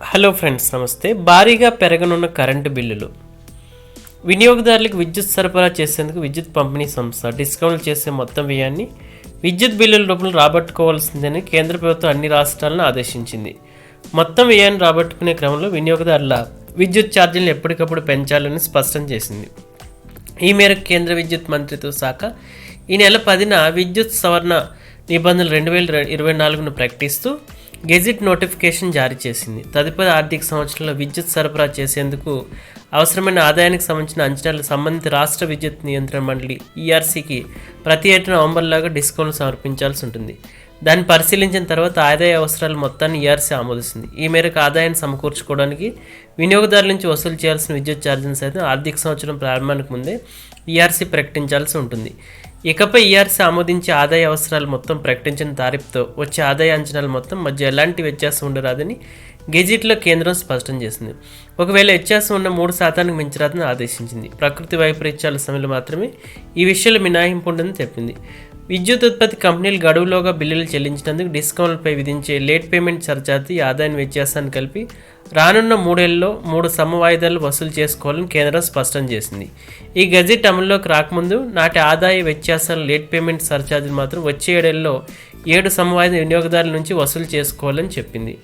Hello friends నమస్తే. భారీగా పెరగనున్న current బిల్లులు. వినియోగదారులకు విద్యుత్ సరఫరా చేసేందుకు విద్యుత్ పంపిణీ సంస్థ డిస్కౌంట్ చేసే మొత్తం వ్యయాన్ని విద్యుత్ బిల్లుల రూపంలో రాబట్టుకోవాల్సిందని కేంద్ర ప్రభుత్వం అన్ని రాష్ట్రాలను ఆదేశించింది. మొత్తం వ్యయాన్ని రాబట్టుకునే క్రమంలో వినియోగదారుల విద్యుత్ ఛార్జీలను ఎప్పటికప్పుడు పెంచాలని స్పష్టం చేసింది. ఈ మేరకు కేంద్ర విద్యుత్ మంత్రిత్వ శాఖ ఈ నెల పదిన విద్యుత్ సవరణ నిబంధనలు రెండు వేల ఇరవై నాలుగును ప్రకటిస్తూ గెజిట్ నోటిఫికేషన్ జారీ చేసింది. తదుపరి ఆర్థిక సంవత్సరంలో విద్యుత్ సరఫరా చేసేందుకు అవసరమైన ఆదాయానికి సంబంధించిన అంచనాలు సంబంధిత రాష్ట్ర విద్యుత్ నియంత్రణ మండలి ఈఆర్సీకి ప్రతి ఏటా నవంబర్లాగా డిస్కౌంట్ సమర్పించాల్సి ఉంటుంది. దాన్ని పరిశీలించిన తర్వాత ఆదాయ అవసరాల మొత్తాన్ని ఈఆర్సీ ఆమోదిస్తుంది. ఈ మేరకు ఆదాయాన్ని సమకూర్చుకోవడానికి వినియోగదారుల నుంచి వసూలు చేయాల్సిన విద్యుత్ ఛార్జీని సైతం ఆర్థిక సంవత్సరం ప్రారంభానికి ముందే ఈఆర్సీ ప్రకటించాల్సి ఉంటుంది. ఇకపై ఈఆర్సీ ఆమోదించే ఆదాయ అవసరాలు మొత్తం ప్రకటించిన తారీఫ్తో వచ్చే ఆదాయ అంచనాల మొత్తం మధ్య ఎలాంటి వ్యత్యాసం ఉండరాదని గెజిట్లో కేంద్రం స్పష్టం చేసింది. ఒకవేళ వ్యత్యాసం ఉన్న మూడు శాతానికి మించరాదని ఆదేశించింది. ప్రకృతి వైపరీత్యాల సమయంలో మాత్రమే ఈ విషయంలో మినహాయింపు ఉండదని చెప్పింది. విద్యుత్ ఉత్పత్తి కంపెనీలు గడువులోగా బిల్లులు చెల్లించినందుకు డిస్కౌంట్లపై విధించే లేట్ పేమెంట్ ఛార్జీ ఆదాయం వ్యత్యాసాన్ని కలిపి రానున్న మూడేళ్ళలో మూడు సమవాయిదాలు వసూలు చేసుకోవాలని కేంద్రం స్పష్టం చేసింది. ఈ గజెట్ అమల్లోకి రాకముందు నాటి ఆదాయ వ్యత్యాసాల లేట్ పేమెంట్ సర్ఛార్జీలు మాత్రం వచ్చే ఏడేళ్ళలో ఏడు సమవాయిద వినియోగదారుల నుంచి వసూలు చేసుకోవాలని చెప్పింది.